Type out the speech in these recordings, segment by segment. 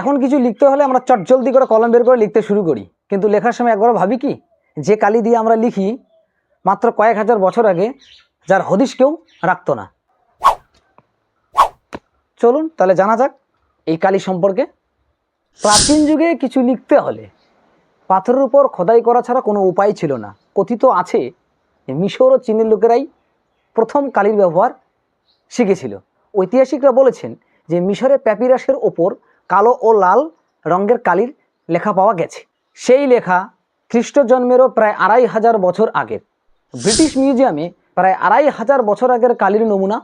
এখন কিছু লিখতে হলে আমরা চটজলদি করে কলম বের করে লিখতে শুরু করি। কিন্তু লেখার সময় একবার ভাবি কি? যে কালি দিয়ে আমরা লিখি মাত্র কয়েক হাজার বছর আগে, যার হদিশ কেউ রাখতো না। চলুন তাহলে জানা যাক এই কালি সম্পর্কে। প্রাচীন যুগে কিছু লিখতে হলে পাথরের উপর খোদাই করা ছাড়া কোনো উপায় ছিল না। কথিত আছে মিশর ও চীনের লোকেরাই প্রথম কালির ব্যবহার শিখেছিল। ঐতিহাসিকরা বলেছেন যে মিশরে প্যাপিরাসের ওপর কালো ও লাল রঙের কালির লেখা পাওয়া গেছে। সেই লেখা খ্রিস্ট জন্মেরও প্রায় আড়াই হাজার বছর আগের। ব্রিটিশ মিউজিয়ামে প্রায় আড়াই হাজার বছর আগের কালির নমুনা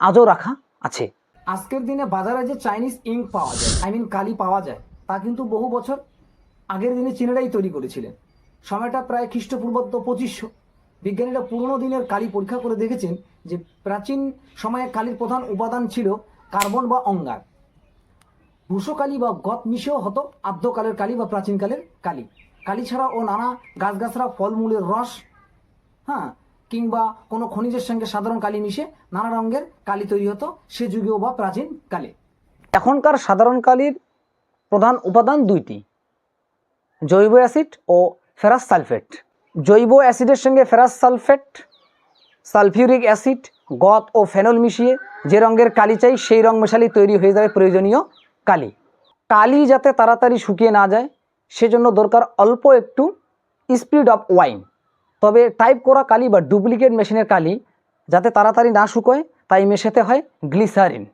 আজও রাখা আছে। আজকের দিনে বাজারে যে চাইনিজ ইঙ্ক পাওয়া যায়, আই মিন কালি পাওয়া যায়, তা কিন্তু বহু বছর আগের দিনে চীনেরাই তৈরি করেছিলেন। সময়টা প্রায় খ্রিস্টপূর্বাব্দ পঁচিশশো বিজ্ঞানীরা পুরনো দিনের কালি পরীক্ষা করে দেখেছেন যে প্রাচীন সময়ে কালির প্রধান উপাদান ছিল কার্বন বা অঙ্গার। ভূষকালি বা গত মিশেও হতো আদ্যকালের কালি বা প্রাচীনকালের কালি। কালি ছাড়া ও নানা গাছগাছরা ফলমূলের রস হ্যাঁ কিংবা কোনো খনিজের সঙ্গে সাধারণ কালি মিশে নানা রঙের কালি তৈরি হতো সে যুগেও বা প্রাচীন কালে। এখনকার সাধারণ কালির প্রধান উপাদান দুইটি, জৈব অ্যাসিড ও ফেরাস সালফেট। জৈব অ্যাসিডের সঙ্গে ফেরাস সালফেট, সালফিউরিক অ্যাসিড, গত ও ফেনল মিশিয়ে যে রঙের কালি চাই সেই রং মেশালেই তৈরি হয়ে যাবে প্রয়োজনীয় কালি। কালি যাতে তাড়াতাড়ি শুকিয়ে না যায়, সেজন্য দরকার অল্প একটু স্পিড অফ ওয়াইন তবে টাইপ করা কালি বা ডুপ্লিকেট মেশিনের কালি যাতে তাড়াতাড়ি না শুকোয়, তাই মেশাতে হয় গ্লিসারিন